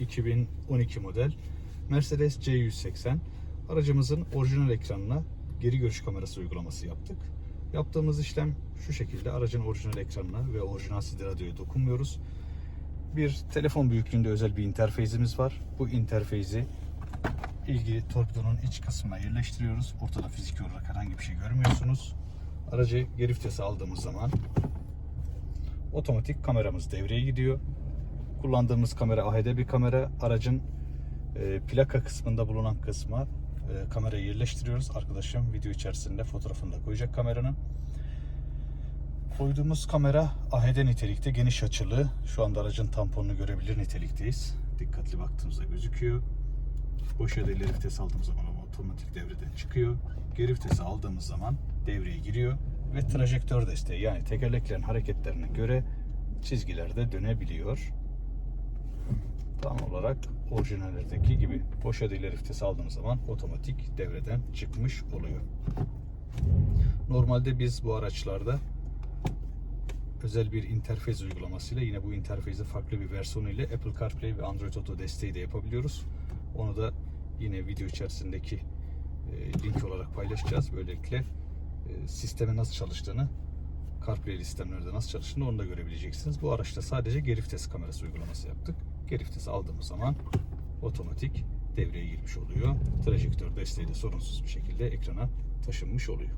2012 model Mercedes C180. Aracımızın orijinal ekranına geri görüş kamerası uygulaması yaptık. Yaptığımız işlem şu şekilde aracın orijinal ekranına ve orijinal CD radyoya dokunmuyoruz. Bir telefon büyüklüğünde özel bir interfeyzimiz var. Bu interfeyzi ilgili torpidonun iç kısmına yerleştiriyoruz. Ortada fiziki olarak herhangi bir şey görmüyorsunuz. Aracı geri vitese aldığımız zaman otomatik kameramız devreye gidiyor. Kullandığımız kamera AHD bir kamera. Aracın e, plaka kısmında bulunan kısma e, kamerayı yerleştiriyoruz. Arkadaşım video içerisinde fotoğrafını da koyacak kameranın. Koyduğumuz kamera AHD nitelikte geniş açılı. Şu anda aracın tamponunu görebilir nitelikteyiz. Dikkatli baktığımızda gözüküyor. Boş ya da ileri vites aldığımız zaman ama otomatik devreden çıkıyor. Geri vitesi aldığımız zaman devreye giriyor ve trajektör desteği yani tekerleklerin hareketlerine göre çizgilerde dönebiliyor. Tam olarak orijinallerdeki gibi da ileri vites aldığımız zaman otomatik devreden çıkmış oluyor. Normalde biz bu araçlarda özel bir interfez uygulamasıyla yine bu interfezi farklı bir versiyonu ile Apple CarPlay ve Android Auto desteği de yapabiliyoruz. Onu da yine video içerisindeki e, link olarak paylaşacağız. Böylelikle e, sistemin nasıl çalıştığını, CarPlay sistemlerde nasıl çalıştığını onu da görebileceksiniz. Bu araçta sadece geri vites kamerası uygulaması yaptık. Geri vitesi aldığımız zaman otomatik devreye girmiş oluyor. Trajektör desteği de sorunsuz bir şekilde ekrana taşınmış oluyor.